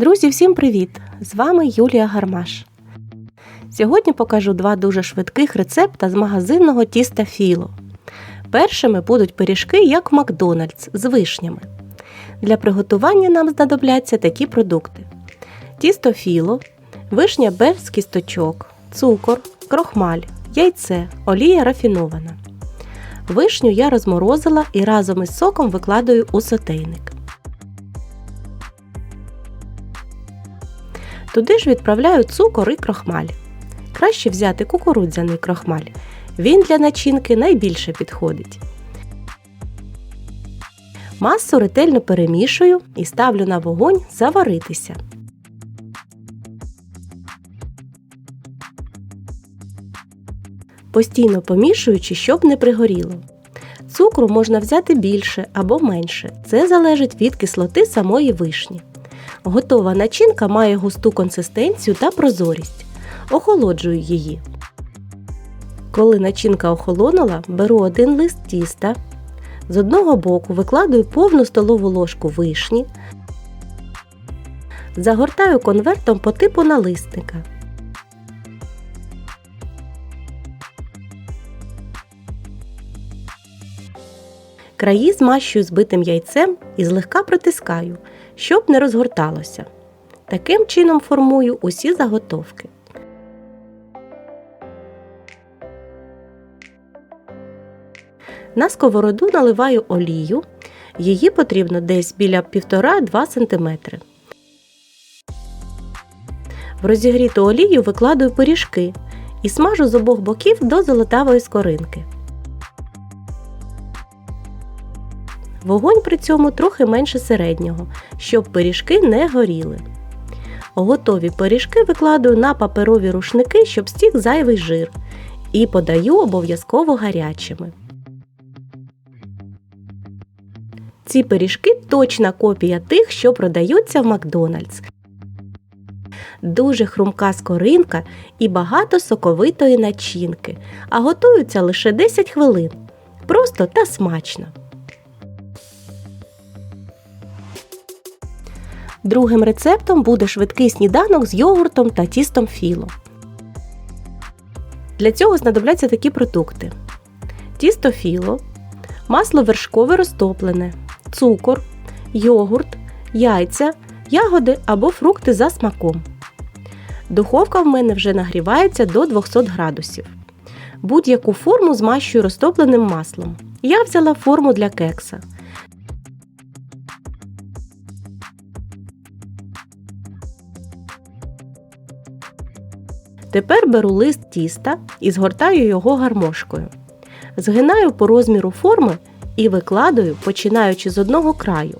Друзі, всім привіт! З вами Юлія Гармаш. Сьогодні покажу два дуже швидких рецепта з магазинного тіста Філо. Першими будуть пиріжки, як Макдональдс з вишнями. Для приготування нам знадобляться такі продукти: тісто філо, вишня без кісточок, цукор, крохмаль, яйце, олія рафінована. Вишню я розморозила і разом із соком викладаю у сотейник. Туди ж відправляю цукор і крохмаль. Краще взяти кукурудзяний крохмаль. Він для начинки найбільше підходить. Масу ретельно перемішую і ставлю на вогонь заваритися. Постійно помішуючи, щоб не пригоріло. Цукру можна взяти більше або менше. Це залежить від кислоти самої вишні. Готова начинка має густу консистенцію та прозорість. Охолоджую її. Коли начинка охолонула, беру один лист тіста. З одного боку викладаю повну столову ложку вишні, загортаю конвертом по типу налисника. Краї змащую збитим яйцем і злегка притискаю, щоб не розгорталося. Таким чином формую усі заготовки. На сковороду наливаю олію. Її потрібно десь біля 1,5-2 см. В розігріту олію викладаю пиріжки і смажу з обох боків до золотавої скоринки. Вогонь при цьому трохи менше середнього, щоб пиріжки не горіли. Готові пиріжки викладаю на паперові рушники, щоб стік зайвий жир, і подаю обов'язково гарячими. Ці пиріжки точна копія тих, що продаються в Макдональдс. Дуже хрумка скоринка і багато соковитої начинки, а готуються лише 10 хвилин. Просто та смачно. Другим рецептом буде швидкий сніданок з йогуртом та тістом філо. Для цього знадобляться такі продукти: тісто філо, масло вершкове розтоплене, цукор, йогурт, яйця, ягоди або фрукти за смаком. Духовка в мене вже нагрівається до 200 градусів. Будь-яку форму змащую розтопленим маслом. Я взяла форму для кекса. Тепер беру лист тіста і згортаю його гармошкою. Згинаю по розміру форми і викладаю, починаючи з одного краю.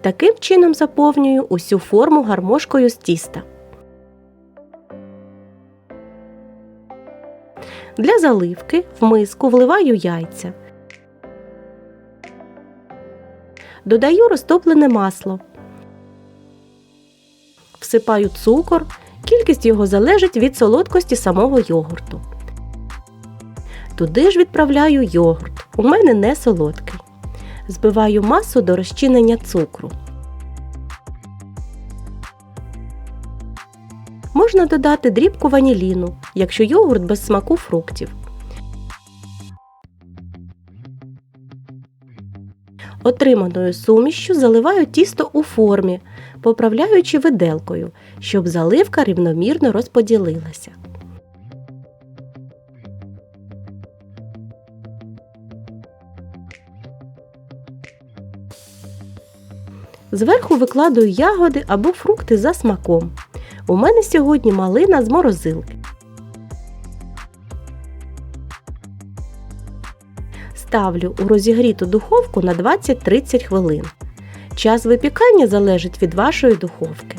Таким чином заповнюю усю форму гармошкою з тіста. Для заливки в миску вливаю яйця. Додаю розтоплене масло. Всипаю цукор. Кількість його залежить від солодкості самого йогурту. Туди ж відправляю йогурт. У мене не солодкий. Збиваю масу до розчинення цукру. Можна додати дрібку ваніліну, якщо йогурт без смаку фруктів. Отриманою сумішчю заливаю тісто у формі, поправляючи виделкою, щоб заливка рівномірно розподілилася. Зверху викладаю ягоди або фрукти за смаком. У мене сьогодні малина з морозилки. Ставлю у розігріту духовку на 20-30 хвилин. Час випікання залежить від вашої духовки.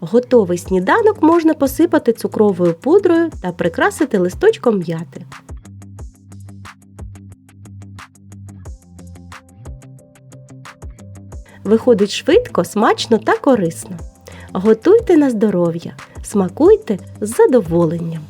Готовий сніданок можна посипати цукровою пудрою та прикрасити листочком м'яти. Виходить швидко, смачно та корисно. Готуйте на здоров'я, смакуйте з задоволенням.